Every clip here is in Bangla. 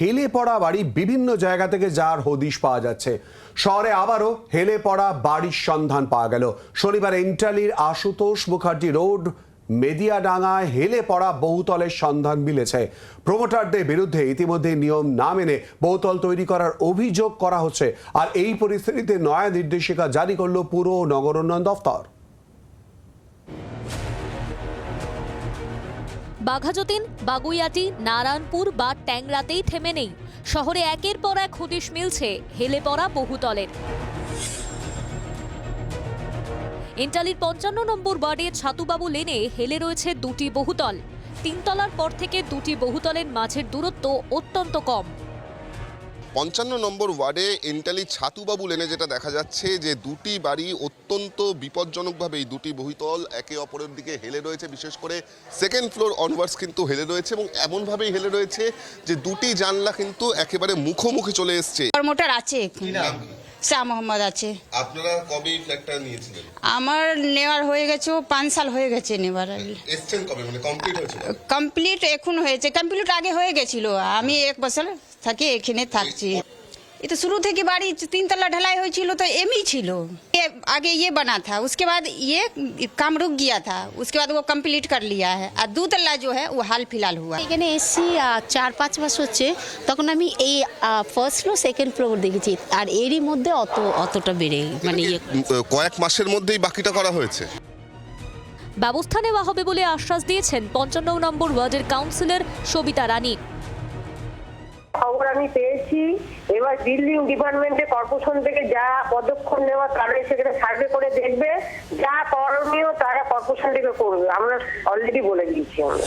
হেলে পড়া বাড়ি বিভিন্ন জায়গা থেকে যার হদিশ পাওয়া যাচ্ছে। শহরে আবারও হেলে পড়া বাড়ির সন্ধান পাওয়া গেল। শনিবার ইন্টালির আশুতোষ মুখার্জি রোড, মেদিয়াডাঙ্গায় হেলে পড়া বহুতলের সন্ধান মিলেছে। প্রমোটারদের বিরুদ্ধে ইতিমধ্যে নিয়ম না মেনে বহুতল তৈরি করার অভিযোগ করা হচ্ছে। আর এই পরিস্থিতিতে নয়া নির্দেশিকা জারি করল পুরো ও নগরোন্নয়ন দফতর। বাঘাযতীন বাগুইয়াটি, নারায়ণপুর বা ট্যাংরাতেই থেমে নেই। শহরে একের পর এক হুদিশ মিলছে, হেলে পড়া বহুতলের। ইন্টালির পঞ্চান্ন নম্বর ওয়ার্ডের ছাতুবাবু লেনে হেলে রয়েছে দুটি বহুতল। তিনতলার পর থেকে দুটি বহুতলের মাঝের দূরত্ব অত্যন্ত কম। পঞ্চান্ন নম্বর ওয়ার্ডে এন্টালি ছাতুবাবু লেনে যেটা দেখা যাচ্ছে যে দুটি বাড়ি অত্যন্ত বিপজ্জনকভাবে এই দুটি বহুতল একে অপরের দিকে হেলে রয়েছে বিশেষ করে সেকেন্ড ফ্লোর অনওয়ার্ডস কিন্তু হেলে রয়েছে এবং এমনভাবেই হেলে রয়েছে যে দুটি জানলা কিন্তু একেবারে মুখোমুখি চলে এসছে। প্রমোটার আছে শাহ মোহাম্মদ আছে। আপনারা কবে ফ্ল্যাটটা নিয়েছিলেন? আমার নেওয়ার হয়ে গেছে পাঁচ সাল হয়ে গেছে নেওয়ার। এসছেন কবে? মানে কমপ্লিট হয়েছে কমপ্লিট এখন হয়েছে কমপ্লিট আগে হয়ে গেছিল। আমি এক বছর থাকি এখানে থাকছি ये तो शुरू থেকে বাড়ি তিনতলা ढलाई হয়েছিল তো এমই ছিল ये आगे ये बना था उसके बाद ये काम रुक गया था उसके बाद वो कंप्लीट कर लिया है और दो तल्ला जो है वो हाल फिलहाल हुआ এখানে এসছি আহ, চার পাঁচ মাস হচ্ছে তখন আমি এই ফার্স্ট ফ্লোর সেকেন্ড ফ্লোর দেখেছি আর এরই মধ্যে অত অতটা বেড়ে মানে ইয়ে উম, কয়েক মাসের মধ্যেই বাকিটা করা হয়েছে ব্যবস্থা নেওয়া হবে বলে আশ্বাস দিয়েছেন পঞ্চান্ন নম্বর ওয়ার্ডের কাউন্সিলর সবিতা রানী খবর আমি পেয়েছি। এবার বিল্ডিং ডিপার্টমেন্টে কর্পোরেশন থেকে যা পদক্ষেপ নেওয়া তারা সেখানে সার্ভে করে দেখবে। যা করণীয় তারা কর্পোরেশন থেকে করবে। আমরা অলরেডি বলে দিয়েছি আমরা।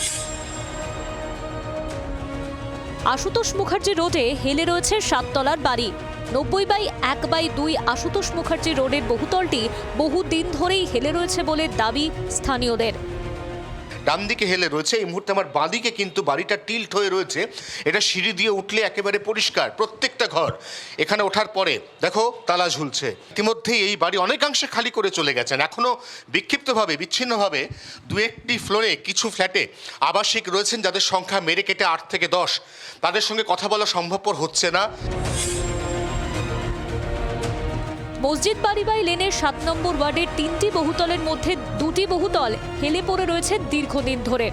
আশুতোষ মুখার্জি রোডে হেলে রয়েছে সাততলার বাড়ি। নব্বই বাই এক বাই দুই আশুতোষ মুখার্জি রোডের বহুতলটি বহু দিন ধরেই হেলে রয়েছে বলে দাবি স্থানীয়দের। ডান দিকে হেলে রয়েছে। এই মুহূর্তে আমার বাঁদিকে কিন্তু বাড়িটা টিল্ট হয়ে রয়েছে। এটা সিঁড়ি দিয়ে উঠলে একেবারে পরিষ্কার, প্রত্যেকটা ঘর। এখানে ওঠার পরে দেখো তালা ঝুলছে। ইতিমধ্যেই এই বাড়ি অনেকাংশে খালি করে চলে গেছেন। এখনও বিক্ষিপ্তভাবে, বিচ্ছিন্নভাবে দু একটি ফ্লোরে কিছু ফ্ল্যাটে আবাসিক রয়েছেন যাদের সংখ্যা মেরে কেটে আট থেকে দশ। তাদের সঙ্গে কথা বলা সম্ভবপর হচ্ছে না। মসজিদ বাড়িবাই লেনের সাত নম্বর ওয়ার্ডের তিনটি বহুতলের মধ্যে দুটি বহুতল হেলে পড়ে রয়েছে দীর্ঘদিন ধরে।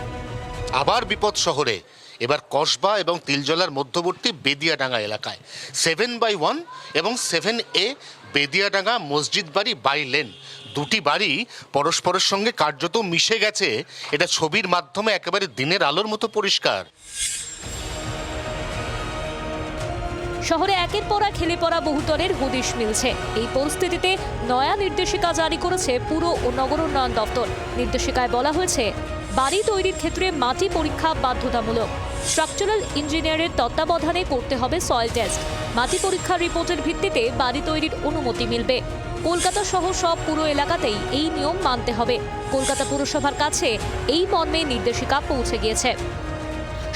আবার বিপদ শহরে। এবার কসবা এবং তিলজলার মধ্যবর্তী বেদিয়াডাঙ্গা এলাকায়। সেভেন বাই ওয়ান এবং সেভেন এ বেদিয়াডাঙ্গা মসজিদ বাড়ি বাই লেন। দুটি বাড়ি পরস্পরের সঙ্গে কার্যত মিশে গেছে। এটা ছবির মাধ্যমে একেবারে দিনের আলোর মতো পরিষ্কার। শহরে একের পর এক পড়া বহুতলের হদিশ মিলছে। এই পরিস্থিতিতে নয়া নির্দেশিকা জারি করেছে পুর ও নগর উন্নয়ন দপ্তর। নির্দেশিকায় বলা হয়েছে, বাড়ি তৈরির ক্ষেত্রে মাটি পরীক্ষা বাধ্যতামূলক। স্ট্রাকচারাল ইঞ্জিনিয়ারের তত্ত্বাবধানে করতে হবে সয়েল টেস্ট। মাটি পরীক্ষার রিপোর্টের ভিত্তিতে বাড়ি তৈরির অনুমতি মিলবে। কলকাতা সহ সব পুরো এলাকাতেই এই নিয়ম মানতে হবে। কলকাতা পুরসভার কাছে এই মর্মে নির্দেশিকা পৌঁছে গিয়েছে।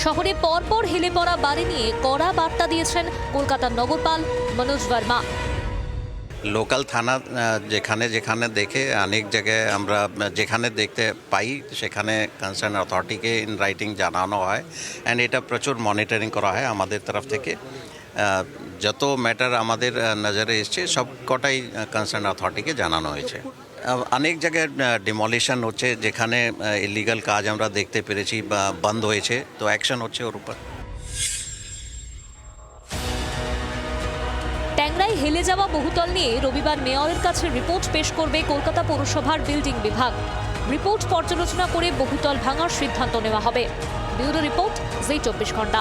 শহরে পরপর হেলে পড়া বাড়ি নিয়ে কড়া বার্তা দিয়েছেন কলকাতার নগরপাল মনোজ বর্মা লোকাল থানা যেখানে যেখানে দেখে অনেক জায়গায় আমরা, যেখানে দেখতে পাই, সেখানে কনসার্ন অথরিটিকে ইন রাইটিং জানানো হয়। অ্যান্ড এটা প্রচুর মনিটরিং করা হয় আমাদের তরফ থেকে। যত ম্যাটার আমাদের নজরে এসছে, সব কটাই কনসার্ন অথরিটিকে জানানো হয়েছে। অনেক জায়গায় ডিমলিশন হচ্ছে, যেখানে ইলিগাল কাজ আমরা দেখতে পেরেছি বা বন্ধ হয়েছে, তো অ্যাকশন হচ্ছে ওর উপর। ট্যাংরায় হেলে যাওয়া বহুতল নিয়ে রবিবার মেয়রের কাছে রিপোর্ট পেশ করবে কলকাতা পৌরসভার বিল্ডিং বিভাগ। রিপোর্ট পর্যালোচনা করে বহুতল ভাঙার সিদ্ধান্ত নেওয়া হবে। ব্যুরো রিপোর্ট, জি চব্বিশ ঘণ্টা।